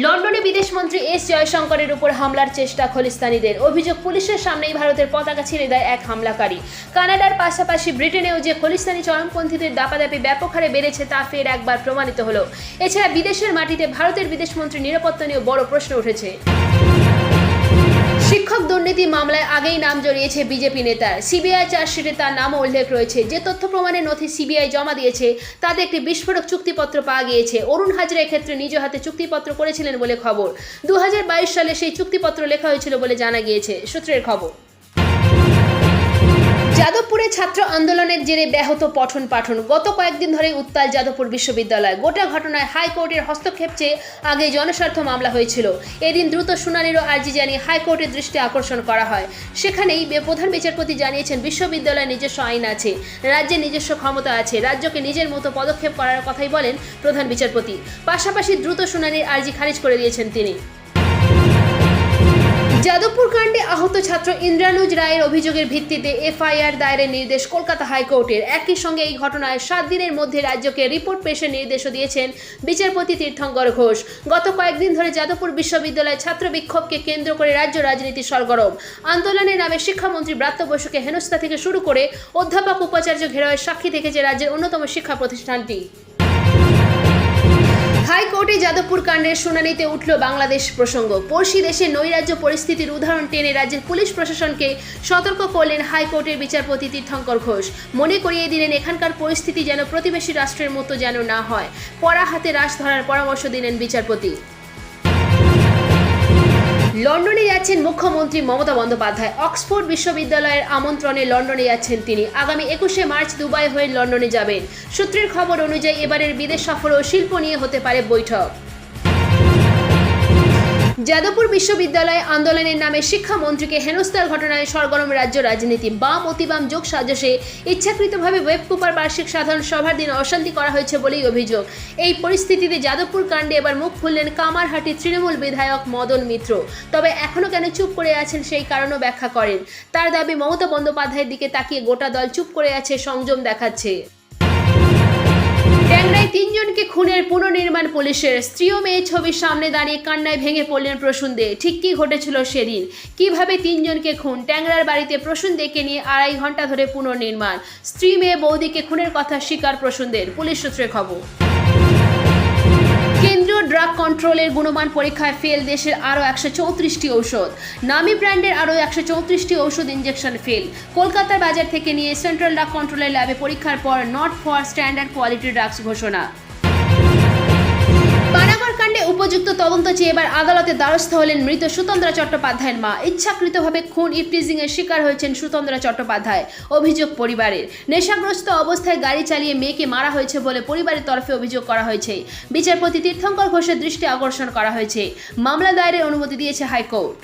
লন্ডনে বিদেশমন্ত্রী এস জয়শঙ্করের উপর হামলার চেষ্টা খলিস্তানিদের। অভিযোগ পুলিশের সামনেই ভারতের পতাকা ছিঁড়ে দেয় এক হামলাকারী। কানাডার পাশাপাশি ব্রিটেনেও যে খলিস্তানি চরমপন্থীদের দাপাদাপি ব্যাপক হারে বেড়েছে তা ফের একবার প্রমাণিত হলো। এছাড়া বিদেশের মাটিতে ভারতের বিদেশমন্ত্রীর নিরাপত্তা নিয়েও বড় প্রশ্ন উঠেছে। দুর্নীতি মামলায় আগেই নাম জড়িয়েছে বিজেপি নেতার সিবিআই চার্জশিটে তার নামও উল্লেখ রয়েছে। যে তথ্য প্রমাণের নথি সিবিআই জমা দিয়েছে, তাতে একটি বিস্ফোরক চুক্তিপত্র পাওয়া গিয়েছে। অরুণ হাজরা ক্ষেত্রে নিজ হাতে চুক্তিপত্র করেছিলেন বলে খবর। দু হাজার বাইশ সালে সেই চুক্তিপত্র লেখা হয়েছিল বলে জানা গিয়েছে। সূত্রের খবর। যাদবপুরে ছাত্র আন্দোলনের জেরে ব্যাহত পঠন পাঠন। গত কয়েকদিন ধরে উত্তাল যাদবপুর বিশ্ববিদ্যালয়। গোটা ঘটনায় হাইকোর্টের হস্তক্ষেপ চেয়ে আগে জনস্বার্থ মামলা হয়েছিল। এদিন দ্রুত শুনানিরও আর্জি জানিয়ে হাইকোর্টের দৃষ্টি আকর্ষণ করা হয়। সেখানেই প্রধান বিচারপতি জানিয়েছেন বিশ্ববিদ্যালয়ের নিজস্ব আইন আছে রাজ্যের নিজস্ব ক্ষমতা আছে, রাজ্যকে নিজের মতো পদক্ষেপ করার কথাই বলেন প্রধান বিচারপতি। পাশাপাশি দ্রুত শুনানির আর্জি খারিজ করে দিয়েছেন তিনি। আহত ছাত্র ইন্দ্রানুজ রায়ের অভিযোগের ভিত্তিতে এফআইআর দায়েরের নির্দেশ কলকাতা হাইকোর্টের। একই সঙ্গে এই ঘটনায় সাত দিনের মধ্যে রাজ্যকে রিপোর্ট পেশের নির্দেশও দিয়েছেন বিচারপতি তীর্থঙ্কর ঘোষ। গত কয়েকদিন ধরে যাদবপুর বিশ্ববিদ্যালয়ে ছাত্র বিক্ষোভকে কেন্দ্র করে রাজ্য রাজনীতি সরগরম। আন্দোলনের নামে শিক্ষামন্ত্রী ব্রাত্য বসুকে হেনস্থা থেকে শুরু করে অধ্যাপক, উপাচার্য ঘেরাওয়ের সাক্ষী থেকেছে রাজ্যের অন্যতম শিক্ষা প্রতিষ্ঠানটি। হাইকোর্টে যাদবপুর কাণ্ডের শুনানিতে উঠল বাংলাদেশ প্রসঙ্গ। পড়শি দেশে নৈরাজ্য পরিস্থিতির উদাহরণ টেনে রাজ্যের পুলিশ প্রশাসনকে সতর্ক করলেন হাইকোর্টের বিচারপতি তীর্থঙ্কর ঘোষ। মনে করিয়ে দিলেন, এখানকার পরিস্থিতি যেন প্রতিবেশী রাষ্ট্রের মতো যেন না হয়। পড়া হাতে রাশ ধরার পরামর্শ দিলেন বিচারপতি। লন্ডনে যাচ্ছেন মুখ্যমন্ত্রী মমতা বন্দ্যোপাধ্যায়। অক্সফোর্ড বিশ্ববিদ্যালয়ের আমন্ত্রণে লন্ডনে যাচ্ছেন তিনি। আগামী একুশে মার্চ দুবাই হয়ে লন্ডনে যাবেন। সূত্রের খবর অনুযায়ী এবারের বিদেশ সফর ও শিল্প নিয়ে হতে পারে বৈঠক। যাদবপুর বিশ্ববিদ্যালয়ে আন্দোলনের নামে শিক্ষামন্ত্রীকে হেনস্থার ঘটনায় সরগরম রাজ্য রাজনীতি। বাম অতিবাম যোগ সাজসে। ইচ্ছাকৃতভাবে ওয়েব কুপার বার্ষিক সাধারণ সভার দিন অশান্তি করা হয়েছে বলেই অভিযোগ। এই পরিস্থিতিতে যাদবপুর কাণ্ডে এবার মুখ খুললেন কামারহাটি তৃণমূল বিধায়ক মদন মিত্র। তবে এখনও কেন চুপ করে আছেন সেই কারণও ব্যাখ্যা করেন। তার দাবি মমতা বন্দ্যোপাধ্যায়ের দিকে তাকিয়ে গোটা দল চুপ করে আছে, সংযম দেখাচ্ছে। ট্যাংরায় তিনজনকে খুনের পুনর্নির্মাণ পুলিশের স্ত্রী ও মেয়ে ছবির সামনে দাঁড়িয়ে কান্নায় ভেঙে পড়লেন প্রসূন ঠিক কী ঘটেছিল সেদিন? কীভাবে তিনজনকে খুন? ট্যাংরার বাড়িতে প্রসূন দেকে নিয়ে আড়াই ঘণ্টা ধরে পুনর্নির্মাণ। স্ত্রী মেয়ে বৌদিকে খুনের কথা স্বীকার প্রসূনদের। পুলিশ সূত্রে খবর। ড্রাগ কন্ট্রোলের গুণমান পরীক্ষায় ফেল দেশের আরও একশো চৌত্রিশটি ঔষধ। নামি ব্র্যান্ডের আরও একশো চৌত্রিশটি ঔষধ ইঞ্জেকশন ফেল। কলকাতার বাজার থেকে নিয়ে সেন্ট্রাল ড্রাগ কন্ট্রোলের ল্যাবে পরীক্ষার পর not for standard quality drugs ঘোষণা। উপযুক্ত তদন্ত চেয়ে এবার আদালতে দ্বারস্থ হলেন মৃত সুতন্দ্রা চট্টোপাধ্যায়ের মা। ইচ্ছাকৃতভাবে খুন ইফটিজিং এর শিকার হয়েছেন সুতন্দ্রা চট্টোপাধ্যায়, অভিযোগ পরিবারের। নেশাগ্রস্ত অবস্থায় গাড়ি চালিয়ে মেয়েকে মারা হয়েছে বলে পরিবারের তরফে অভিযোগ করা হয়েছে। বিচারপতি তীর্থঙ্কর ঘোষের দৃষ্টি আকর্ষণ করা হয়েছে। মামলা দায়েরের অনুমতি দিয়েছে হাইকোর্ট।